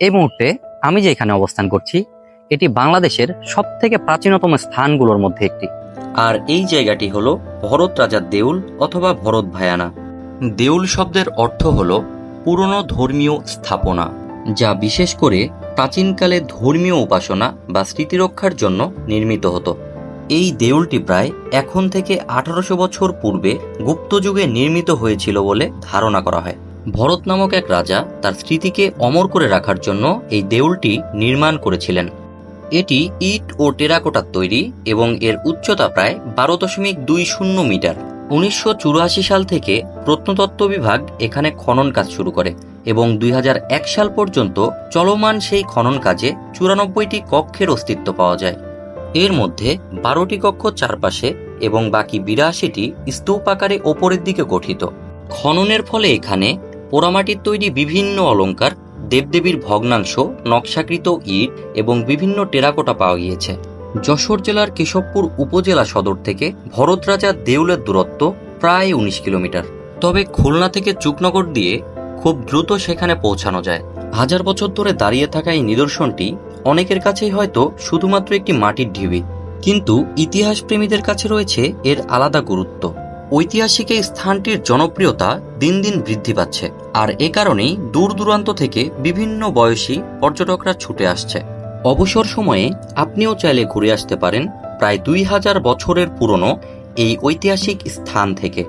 এই মুহূর্তে আমি যে এখানে অবস্থান করছি, এটি বাংলাদেশের সব থেকে প্রাচীনতম স্থানগুলোর মধ্যে একটি। আর এই জায়গাটি হলো ভরত রাজার দেউল অথবা ভরত ভায়ানা। দেউল শব্দের অর্থ হল পুরনো ধর্মীয় স্থাপনা, যা বিশেষ করে প্রাচীনকালে ধর্মীয় উপাসনা বা স্মৃতিরক্ষার জন্য নির্মিত হতো। এই দেউলটি প্রায় এখন থেকে আঠারোশো বছর পূর্বে গুপ্ত যুগে নির্মিত হয়েছিল বলে ধারণা করা হয়। ভরত নামক এক রাজা তার স্মৃতিকে অমর করে রাখার জন্য এই দেউলটি নির্মাণ করেছিলেন। এটি ইট ও টেরাকোটার তৈরি এবং এর উচ্চতা প্রায় বারো দশমিক দুই শূন্য মিটার। উনিশশো চুরাশি সাল থেকে প্রত্নতত্ত্ব বিভাগ এখানে খনন কাজ শুরু করে এবং দুই হাজার এক সাল পর্যন্ত চলমান সেই খনন কাজে চুরানব্বইটি কক্ষের অস্তিত্ব পাওয়া যায়। এর মধ্যে বারোটি কক্ষ চারপাশে এবং বাকি বিরাশিটি স্তূপ আকারে ওপরের দিকে গঠিত। খননের ফলে এখানে পোড়ামাটির তৈরি বিভিন্ন অলঙ্কার, দেবদেবীর ভগ্নাংশ, নকশাকৃত ইট এবং বিভিন্ন টেরাকোটা পাওয়া গিয়েছে। যশোর জেলার কেশবপুর উপজেলা সদর থেকে ভরত রাজার দেউলের দূরত্ব প্রায় উনিশ কিলোমিটার। তবে খুলনা থেকে চুকনগর দিয়ে খুব দ্রুত সেখানে পৌঁছানো যায়। হাজার বছর ধরে দাঁড়িয়ে থাকা এই নিদর্শনটি অনেকের কাছেই হয়তো শুধুমাত্র একটি মাটির ঢিবি, কিন্তু ইতিহাস প্রেমীদের কাছে রয়েছে এর আলাদা গুরুত্ব। ঐতিহাসিক এই স্থানটির জনপ্রিয়তা দিন দিন বৃদ্ধি পাচ্ছে, আর এ কারণেই দূর দূরান্ত থেকে বিভিন্ন বয়সী পর্যটকরা ছুটে আসছে। অবসর সময়ে আপনিও চাইলে ঘুরে আসতে পারেন প্রায় দুই হাজার বছরের পুরনো এই ঐতিহাসিক স্থান থেকে।